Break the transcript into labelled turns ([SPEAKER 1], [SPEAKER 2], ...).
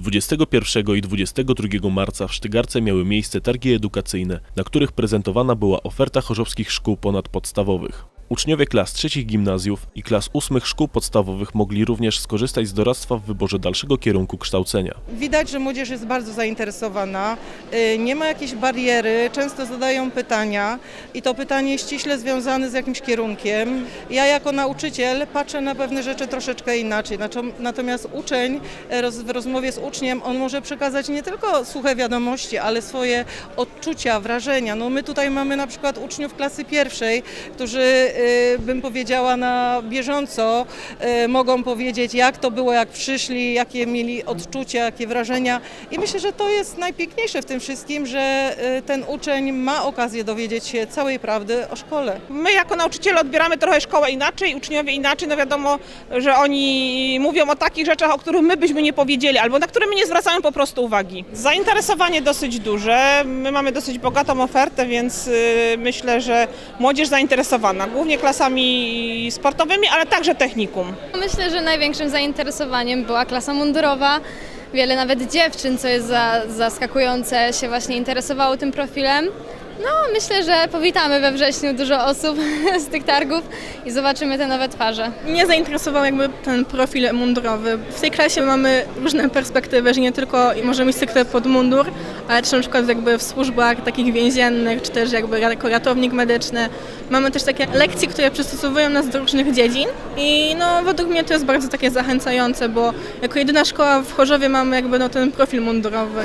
[SPEAKER 1] 21 i 22 marca w Sztygarce miały miejsce targi edukacyjne, na których prezentowana była oferta chorzowskich szkół ponadpodstawowych. Uczniowie klas trzecich gimnazjów i klas ósmych szkół podstawowych mogli również skorzystać z doradztwa w wyborze dalszego kierunku kształcenia.
[SPEAKER 2] Widać, że młodzież jest bardzo zainteresowana, y, nie ma jakiejś bariery, często zadają pytania i to pytanie ściśle związane z jakimś kierunkiem. Ja jako nauczyciel patrzę na pewne rzeczy troszeczkę inaczej, natomiast uczeń e, w rozmowie z uczniem, on może przekazać nie tylko suche wiadomości, ale swoje odczucia, wrażenia. No my tutaj mamy na przykład uczniów klasy pierwszej, którzy bym powiedziała na bieżąco y, mogą powiedzieć jak to było, jak przyszli, jakie mieli odczucia, jakie wrażenia i myślę, że to jest najpiękniejsze w tym wszystkim, że y, ten uczeń ma okazję dowiedzieć się całej prawdy o szkole.
[SPEAKER 3] My jako nauczyciele odbieramy trochę szkołę inaczej, uczniowie inaczej. No wiadomo, że oni mówią o takich rzeczach, o których my byśmy nie powiedzieli, albo na które my nie zwracamy po prostu uwagi. Zainteresowanie dosyć duże. My mamy dosyć bogatą ofertę, więc y, myślę, że młodzież zainteresowana, głównie klasami sportowymi, ale także technikum.
[SPEAKER 4] Myślę, że największym zainteresowaniem była klasa mundurowa. Wiele nawet dziewczyn, co jest za, zaskakujące, się właśnie interesowało tym profilem. No, myślę, że powitamy we wrześniu dużo osób z tych targów i zobaczymy te nowe twarze.
[SPEAKER 5] Mnie zainteresował jakby ten profil mundurowy. W tej klasie mamy różne perspektywy, że nie tylko możemy iść stricte pod mundur, ale też na przykład jakby w służbach takich więziennych, czy też jakby jako ratownik medyczny. Mamy też takie lekcje, które przystosowują nas do różnych dziedzin i no według mnie to jest bardzo takie zachęcające, bo jako jedyna szkoła w Chorzowie mamy jakby no ten profil mundurowy.